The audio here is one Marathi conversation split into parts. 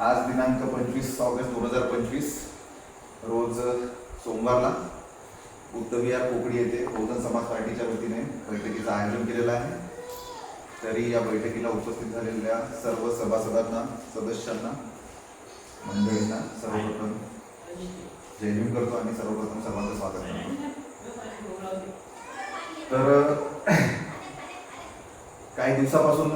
आज दिनांक पंचवीस ऑगस्ट दोन हजार पंचवीस रोज सोमवारला बुद्धविहार कोकडी येथे बहुजन समाज पार्टीच्या वतीने बैठकीचं आयोजन केलेलं आहे. तरी या बैठकीला उपस्थित झालेल्या सर्व सभासदांना सदस्यांना मंडळींना सर्वप्रथम जयभीम करतो आणि सर्वप्रथम सर्वांचं स्वागत करतो. तर काही दिवसापासून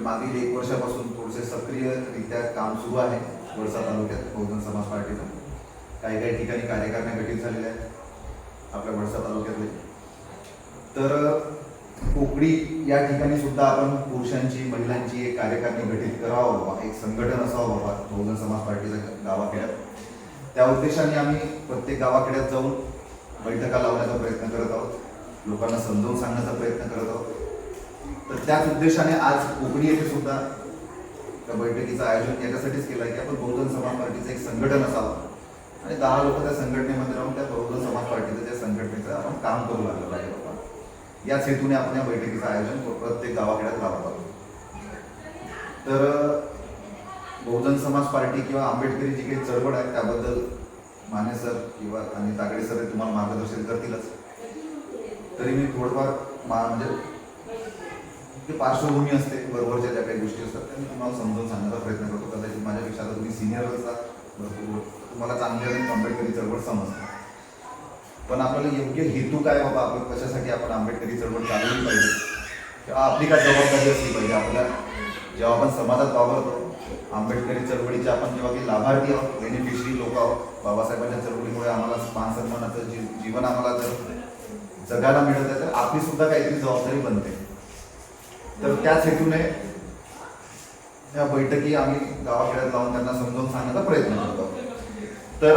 म्हणजे मागील एक वर्षापासून थोडेसे सक्रियरित्या काम सुरू आहे वडसा तालुक्यात बहुजन समाज पार्टीचं. काही काही ठिकाणी कार्यकारिण्या गठीत झालेल्या आहेत आपल्या वडसा तालुक्यातले. तर कोकडी या ठिकाणी सुद्धा आपण पुरुषांची महिलांची एक कार्यकारणी गठीत करावं बाबा. एक संघटन असावं बाबा बहुजन समाज पार्टीचं गावाखेड्यात. त्या उद्देशाने आम्ही प्रत्येक गावाखेड्यात जाऊन बैठका लावण्याचा प्रयत्न करत आहोत. लोकांना समजावून सांगण्याचा प्रयत्न करत आहोत. तर त्याच उद्देशाने आज कोकणी येथे सुद्धा त्या बैठकीचं आयोजन याच्यासाठीच केलं आहे की आपण बहुजन समाज पार्टीचं एक संघटन असावं. आणि दहा लोक त्या संघटनेमध्ये राहून त्या बहुजन समाज पार्टीचं त्या संघटनेचं आपण काम करू लागलो पाहिजे बाबा याच हेतूने आपण या बैठकीचं आयोजन प्रत्येक गावाकड्यात लावत आहोत. तर बहुजन समाज पार्टी किंवा आंबेडकरी जी काही चळवळ आहे त्याबद्दल माने सर किंवा आणि तागडे सर तुम्हाला मार्गदर्शन करतीलच. तरी मी थोडंफार मा म्हणजे जी पार्श्वभूमी असते बरोबरच्या ज्या काही गोष्टी असतात त्या मी तुम्हाला समजून सांगण्याचा प्रयत्न करतो. कदाचित माझ्यापेक्षा आता तुम्ही सिनियर असतात भरपूर तुम्हाला चांगली आणि आंबेडकरी चळवळ समजते. पण आपल्याला योग्य हेतू काय बाबा? आपण कशासाठी आपण आंबेडकरी चळवळ चालवली पाहिजे? किंवा आपली काय जबाबदारी असली पाहिजे? आपल्या जेव्हा आपण समाजात वावरतो आंबेडकरी चळवळीचे आपण जेव्हा काही लाभार्थी आहोत बेनिफिशरी लोक आहोत बाबासाहेबांच्या चळवळीमुळे आम्हाला मान सन्मानाचं जी जीवन आम्हाला जर जगायला मिळत आहे तर आपली सुद्धा काहीतरी जबाबदारी बनते. तर त्याच हेतूने या बैठकी आम्ही गावाखेड्यात लावून त्यांना समजावून सांगण्याचा प्रयत्न करतो. तर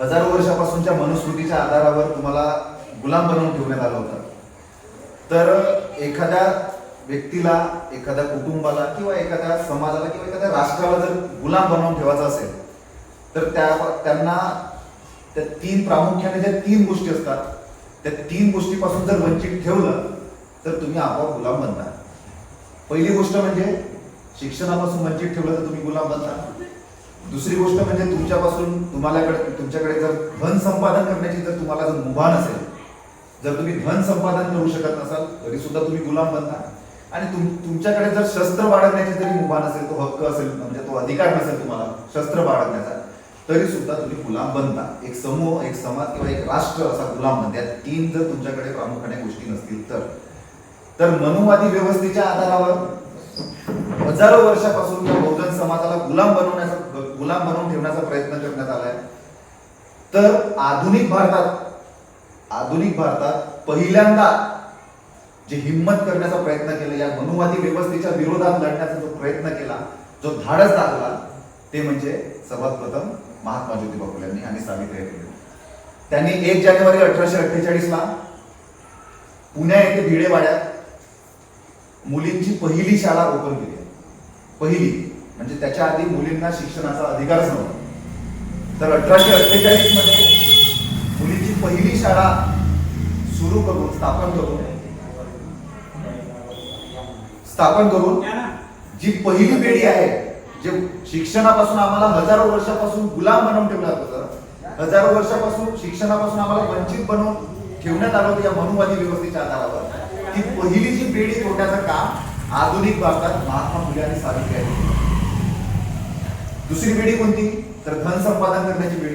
हजारो वर्षापासूनच्या मनुस्मृतीच्या आधारावर तुम्हाला गुलाम बनवून ठेवण्यात आलं होतं. तर एखाद्या व्यक्तीला एखाद्या कुटुंबाला किंवा एखाद्या समाजाला किंवा एखाद्या राष्ट्राला जर गुलाम बनवून ठेवायचं असेल तर त्या त्यांना त्या तीन प्रामुख्याने ज्या तीन गोष्टी असतात त्या तीन गोष्टीपासून जर वंचित ठेवलं तर तुम्ही आपोआप गुलाम बनता पहिली गोष्ट म्हणजे शिक्षणापासून वंचित ठेवलं तर तुम्ही गुलाम बनता दुसरी गोष्ट म्हणजे तुमच्यापासून तुम्हालाकडे तुमच्याकडे जर धन संपादन करण्याची जर तुम्हाला जर मुभा नसेल जर तुम्ही धन संपादन करू शकत नसाल तरी सुद्धा तुम्ही गुलाम बनता आणि तुम तुमच्याकडे जर शस्त्र बाळगण्याची जरी मुभा नसेल तो हक्क असेल म्हणजे तो अधिकार नसेल तुम्हाला शस्त्र बाळगण्याचा तरी सुद्धा तुम्ही गुलाम बनता एक समूह एक समाज किंवा एक राष्ट्र असा गुलाम बनता तीन जर तुमच्याकडे प्रामुख्याने गोष्टी नसतील तर. तर मनुवादी व्यवस्थेच्या आधारावर हजारो वर्षापासून त्या बहुजन समाजाला गुलाम बनवण्याचा गुलाम बनवून ठेवण्याचा प्रयत्न करण्यात आलाय. तर आधुनिक भारतात आधुनिक भारतात पहिल्यांदा जे हिंमत करण्याचा प्रयत्न केला या मनुवादी व्यवस्थेच्या विरोधात लढण्याचा जो प्रयत्न केला जो धाडस दाखला ते म्हणजे सर्वात प्रथम महात्मा ज्योतिबा फुले यांनी आणि सावित्रीबाई फुले. त्यांनी एक जानेवारी अठराशे अठ्ठेचाळीस ला पुण्या येथे भिडेवाड्यात मुलींची पहिली शाळा ओपन केली पहिली. म्हणजे त्याच्या आधी मुलींना शिक्षणाचा अधिकारच नव्हता. तर अठराशे अठ्ठेचाळीसमध्ये मुलींची पहिली शाळा सुरू करून स्थापन करून स्थापन करून जी पहिली पिढी आहे जे शिक्षणापासून आम्हाला हजारो वर्षापासून गुलाम बनवून ठेवलं होतं हजारो वर्षापासून शिक्षणापासून आम्हाला वंचित बनवून ठेवण्यात आलं होतं या मनुवादी व्यवस्थेच्या आधारावर. ती पहिली जी पिढी तोडण्याचं काम आधुनिक भारतात महात्मा फुले आणि सावित्रीबाई दुसरी पिढी कोणती? तर धन संपादन करण्याची पिढी.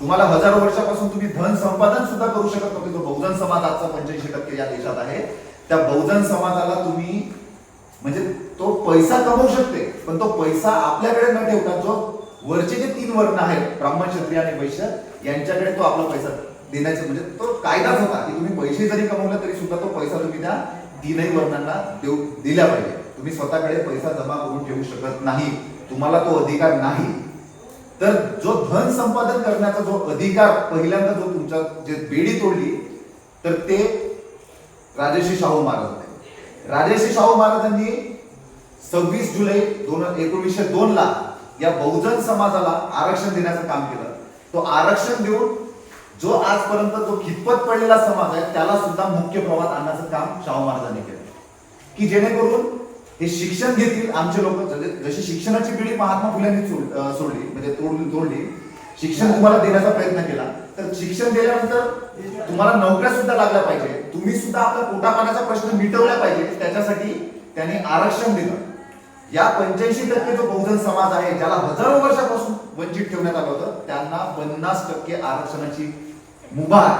तुम्हाला हजारो वर्षापासून तुम्ही धन संपादन सुद्धा करू शकत नव्हते. तो बहुजन समाज आजचा पंच्याऐंशी टक्के या देशात आहे. त्या बहुजन समाजाला तुम्ही म्हणजे तो पैसा कमवू शकते पण तो पैसा आपल्याकडे न ठेवता जो वरचे जे तीन वर्ण आहेत ब्राह्मण क्षत्रिय आणि वैश्य यांच्याकडे तो आपला पैसा देण्याचा म्हणजे तो कायदाच होता की तुम्ही पैसे जरी कमवले तरी सुद्धा तो पैसा तुम्ही त्या तीनही वर्णांना देऊ दिला पाहिजे. तुम्ही स्वतःकडे पैसा जमा करून ठेवू शकत नाही. तुम्हाला तो अधिकार नाही. तर जो धन संपादन करण्याचा जो अधिकार पहिल्यांदा जो तुमच्या जे बेडी तोडली तर ते राजर्षी शाहू महाराज होते. राजर्षी शाहू महाराजांनी सव्वीस जुलै दोन एकोणीसशे दोन ला या बहुजन समाजाला आरक्षण देण्याचं काम केलं. तो आरक्षण देऊन जो आजपर्यंत जो खितपत पडलेला समाज आहे त्याला सुद्धा मुख्य प्रवाहात आणण्याचं काम शाहू महाराजांनी केलं. की जेणेकरून हे शिक्षण घेतील आमचे लोक जशी शिक्षणाची पिढी महात्मा अं, सोडली म्हणजे तोडली तोडली शिक्षण तुम्हाला देण्याचा प्रयत्न केला तर शिक्षण दिल्यानंतर तुम्हाला नोकऱ्या सुद्धा लागल्या पाहिजे. तुम्ही सुद्धा आपला पोटा पाण्याचा प्रश्न मिटवला पाहिजे. त्याच्यासाठी त्यांनी आरक्षण दिलं. या पंच्याऐंशी टक्के जो बहुजन समाज आहे ज्याला हजारो वर्षापासून वंचित ठेवण्यात आलं होतं त्यांना पन्नास टक्के आरक्षणाची मुबार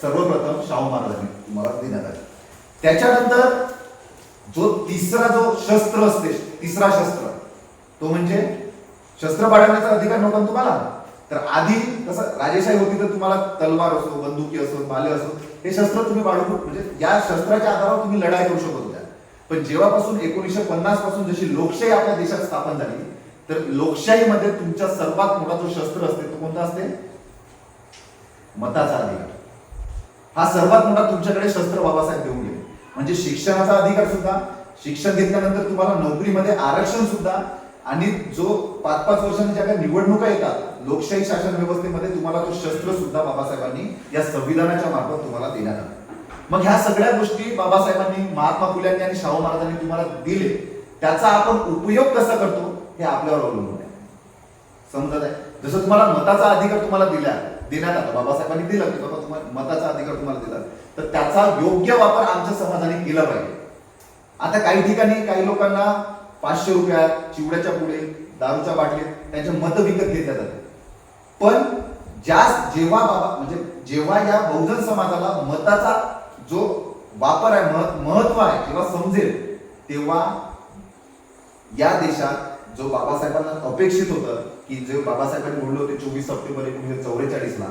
सर्वप्रथम शाहू महाराजांनी तुम्हाला देण्यात आले. त्याच्यानंतर जो तिसरा जो शस्त्र असते तिसरा शस्त्र तो म्हणजे शस्त्र बाळगण्याचा अधिकार नव्हता तुम्हाला? तर आधी कसं राजेशाही होती तर तुम्हाला तलवार असो बंदुकी असो भाले असो हे शस्त्र तुम्ही बाळगू म्हणजे या शस्त्राच्या आधारावर तुम्ही लढाई करू शकत होत्या. पण जेव्हापासून एकोणीसशे पन्नासपासून जशी लोकशाही आपल्या देशात स्थापन झाली तर लोकशाहीमध्ये तुमच्या सर्वात मोठा जो शस्त्र असते तो कोणता असते? मताचा अधिकार. हा सर्वात मोठा तुमच्याकडे शस्त्र बाबासाहेब देऊन गेले. म्हणजे शिक्षणाचा अधिकार सुद्धा शिक्षण घेतल्यानंतर तुम्हाला नोकरीमध्ये आरक्षण सुद्धा आणि जो पाच पाच वर्षांनी ज्या काही निवडणुका येतात लोकशाही शासन व्यवस्थेमध्ये तुम्हाला तो शस्त्र सुद्धा बाबासाहेबांनी या संविधानाच्या मार्फत तुम्हाला देण्यात आला. मग ह्या सगळ्या गोष्टी बाबासाहेबांनी महात्मा फुल्यांनी आणि शाहू महाराजांनी तुम्हाला दिले. त्याचा आपण उपयोग कसा करतो हे आपल्यावर अवलंबून आहे. समजत आहे? जसं तुम्हाला मताचा अधिकार तुम्हाला दिला देण्यात आला. बाबासाहेबांनी दिला की बाबा तुम्हाला मताचा अधिकार तुम्हाला दिला. तर त्याचा योग्य वापर आमच्या समाजाने केला पाहिजे. आता काही ठिकाणी काही लोकांना पाचशे रुपयात चिवड्याच्या पुढे दारूच्या बाटलीत त्यांचे मत विकत घेतल्या जातात. पण ज्या जेव्हा बाबा म्हणजे जेव्हा या बहुजन समाजाला मताचा जो वापर आहे मह- महत्त्व आहे जेव्हा समजेल तेव्हा या देशात जो बाबासाहेबांना अपेक्षित होतं की जे बाबासाहेबांनी बोलले होते चोवीस सप्टेंबर एकोणीसशे चौवेचाळीसला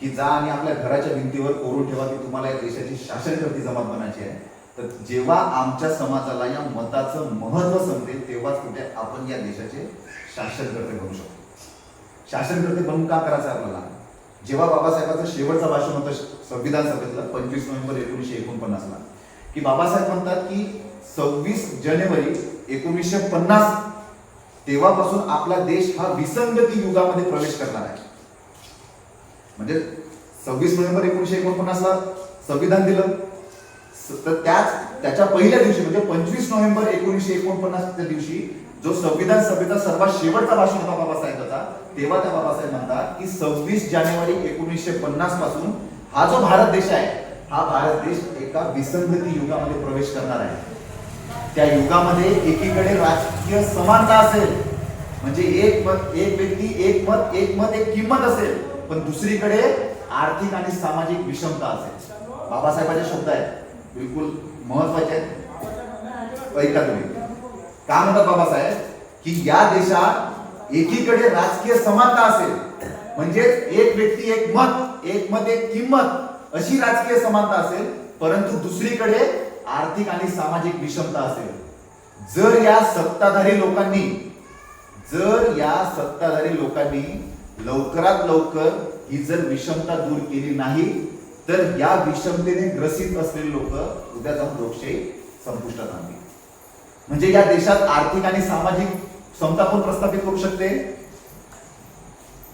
की जा आणि आपल्या घराच्या भिंतीवर कोरून ठेवा की तुम्हाला या देशाची शासनकर्ती जमात बनायची आहे. तर जेव्हा आमच्या समाजाला या मताचं महत्त्व समजेल तेव्हाच कुठे आपण या देशाचे शासनकर्ते बनू शकतो. शासनकर्ते बनून का करायचं आपल्याला? जेव्हा बाबासाहेबांचं शेवटचं भाषण होतं संविधान सभेतलं पंचवीस नोव्हेंबर एकोणीसशे एकोणपन्नासला की बाबासाहेब म्हणतात की सव्वीस जानेवारी एकोणीसशे पन्नास तेव्हापासून आपला देश हा विसंगती युगामध्ये प्रवेश करणार आहे. म्हणजे सव्वीस नोव्हेंबर एकोणीशे एकोणपन्नासला संविधान दिलं. तर त्याच त्याच्या पहिल्या दिवशी म्हणजे पंचवीस नोव्हेंबर एकोणीशे एकोणपन्नासच्या दिवशी जो संविधान सभेचा सर्वात शेवटचा भाषण होता बाबासाहेबांचा तेव्हा त्या बाबासाहेब म्हणतात की सव्वीस जानेवारी एकोणीसशे पन्नासपासून हा जो भारत देश आहे हा भारत देश एका विसंगती युगामध्ये प्रवेश करणार आहे. त्या युगामध्ये एकीकडे राजकीय समानता असेल म्हणजे एक मत एक व्यक्ती एक मत एक मत एक किंमत असेल पण दुसरीकडे आर्थिक आणि सामाजिक विषमता असेल. बाबासाहेबांचे शब्द आहेत बिलकुल महत्त्वाचे आहेत. ऐका तुम्ही. काय म्हणतात बाबासाहेब? की या देशात एकीकडे राजकीय समानता असेल म्हणजे एक व्यक्ती एक मत एक मत एक किंमत अशी राजकीय समानता असेल परंतु दुसरीकडे आर्थिक आणि सामाजिक विषमता असेल. जर या सत्ताधारी लोकांनी जर या सत्ताधारी लोकांनी लवकरात लवकर ही जर विषमता दूर केली नाही तर या विषमतेने ग्रसित असलेले लोक उद्या जाऊन लोकशाही संपुष्टात आणली म्हणजे या देशात आर्थिक आणि सामाजिक समता पण प्रस्थापित करू शकते?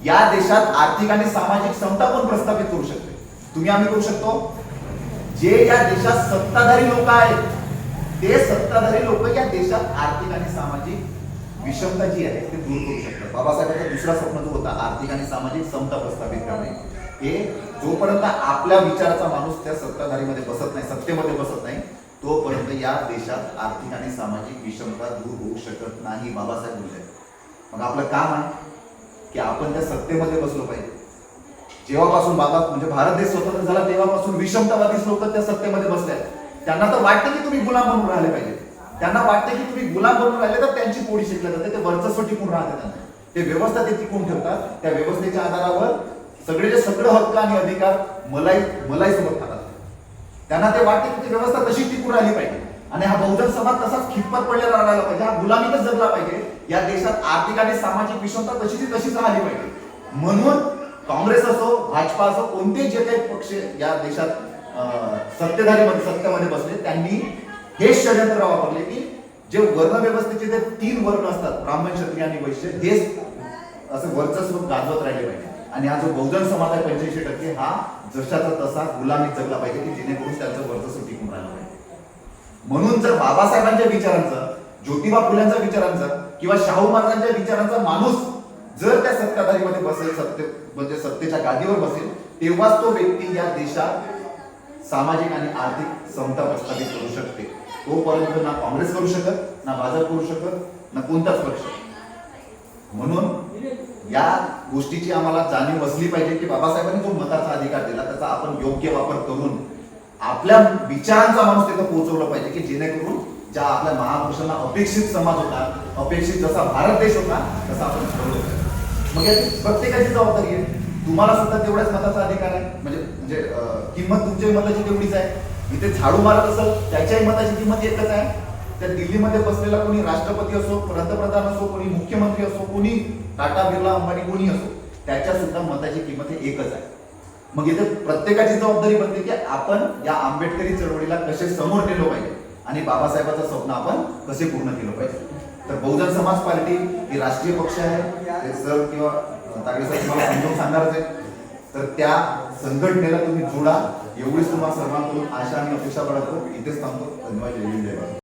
या देशात आर्थिक आणि सामाजिक समता पण प्रस्थापित करू शकते? तुम्ही आम्ही करू शकतो? जे या देशात सत्ताधारी लोक आहेत ते सत्ताधारी लोक या देशात आर्थिक आणि सामाजिक विषमता जी आहे ते दूर करू शकतात. बाबासाहेबांचा दुसरा स्वप्न जो होता आर्थिक आणि सामाजिक समता प्रस्थापित करणे. हे जोपर्यंत आपल्या विचाराचा माणूस त्या सत्ताधारीमध्ये बसत नाही सत्तेमध्ये बसत नाही तोपर्यंत या देशात आर्थिक आणि सामाजिक विषमता दूर होऊ शकत नाही बाबासाहेब बोलले. मग आपलं काम आहे की आपण त्या सत्तेमध्ये बसलो पाहिजे. जेव्हापासून बाबा म्हणजे भारत देश स्वतंत्र झाला तेव्हापासून विषमतावादी लोक त्या सत्तेमध्ये बसले त्यांना तर वाटतं की तुम्ही गुलाम बनून राहिले पाहिजे. त्यांना वाटतं की तुम्ही गुलाम बनून राहिले तर त्यांची पोळी शिकल्या जाते ते वर्चस्व टिकून राहते त्यांना ते व्यवस्था ते टिकून ठेवतात. त्या व्यवस्थेच्या आधारावर सगळे जे सगळे हक्क आणि अधिकार मलाई मलाई सोबत खातात. त्यांना ते वाटते की ती व्यवस्था तशी टिकून राहिली पाहिजे. आणि हा बहुजन समाज तसाच खितपत पडलेला राहिला पाहिजे. हा गुलामीतच जगला पाहिजे. या देशात आर्थिक आणि सामाजिक विषमता तशी ती तशीच राहिली पाहिजे. म्हणून काँग्रेस असो भाजपा असो कोणते जे काही पक्ष या देशात सत्तेधारी सत्तेमध्ये बसले त्यांनी हे षडयंत्र वापरले की जे वर्ण व्यवस्थेचे जे तीन वर्ण असतात ब्राह्मण क्षत्रिय आणि वैश्य हेच असं वर्चस्व गाजवत राहिले पाहिजे. आणि हा जो बहुजन समाज आहे पंच्याऐंशी टक्के हा जशाचा तसा गुलामी जगला पाहिजे की जेणेकरून त्यांचं वर्चस्व टिकून राहिलं पाहिजे. म्हणून जर बाबासाहेबांच्या विचारांचं ज्योतिबा फुल्यांच्या विचारांचं किंवा शाहू महाराजांच्या विचारांचा माणूस जर त्या सत्ताधारीमध्ये बसेल सत्य म्हणजे सत्तेच्या गादीवर बसेल तेव्हाच तो व्यक्ती या देशात सामाजिक आणि आर्थिक समता प्रस्थापित करू शकते तोपर्यंत ना काँग्रेस करू शकत ना भाजप करू शकत ना कोणताच पक्ष म्हणून या गोष्टीची आम्हाला जाणीव असली पाहिजे की बाबासाहेबांनी जो मताचा अधिकार दिला त्याचा आपण योग्य वापर करून आपल्या विचारांचा माणूस तिथं पोहोचवलं पाहिजे की जेणेकरून ज्या आपल्या महापुरुषांना अपेक्षित समाज होता अपेक्षित जसा भारत देश होता तसा आपण घडवलो पाहिजे. मग याची प्रत्येकाची जबाबदारी आहे. तुम्हाला सुद्धा तेवढ्याच मताचा अधिकार आहे. म्हणजे म्हणजे किंमत तुमच्याही मताची तेवढीच आहे. इथे झाडू मारत असेल त्याच्याही मताची किंमत एकच आहे. त्या दिल्लीमध्ये बसलेला कोणी राष्ट्रपती असो पंतप्रधान असो कोणी मुख्यमंत्री असो कोणी टाटा बिर्ला अंबानी कोणी असो त्याच्या सुद्धा मताची किंमत हे एकच आहे. मग इथे प्रत्येकाची जबाबदारी बनते की आपण या आंबेडकरी चळवळीला कसे समोर नेलो पाहिजे आणि बाबासाहेबाचं स्वप्न आपण कसे पूर्ण केलं पाहिजे. तर बहुजन समाज पार्टी ही राष्ट्रीय पक्ष आहे. ठाकरे सर किंवा ठाकरे सर तुम्हाला समजून सांगणारच आहे तर त्या संघटनेला तुम्ही जोडा. एवढीच तुम्हाला सर्वांकडून आशा आणि अपेक्षा बाळगतो. इथेच थांबतो. धन्यवाद. जय जय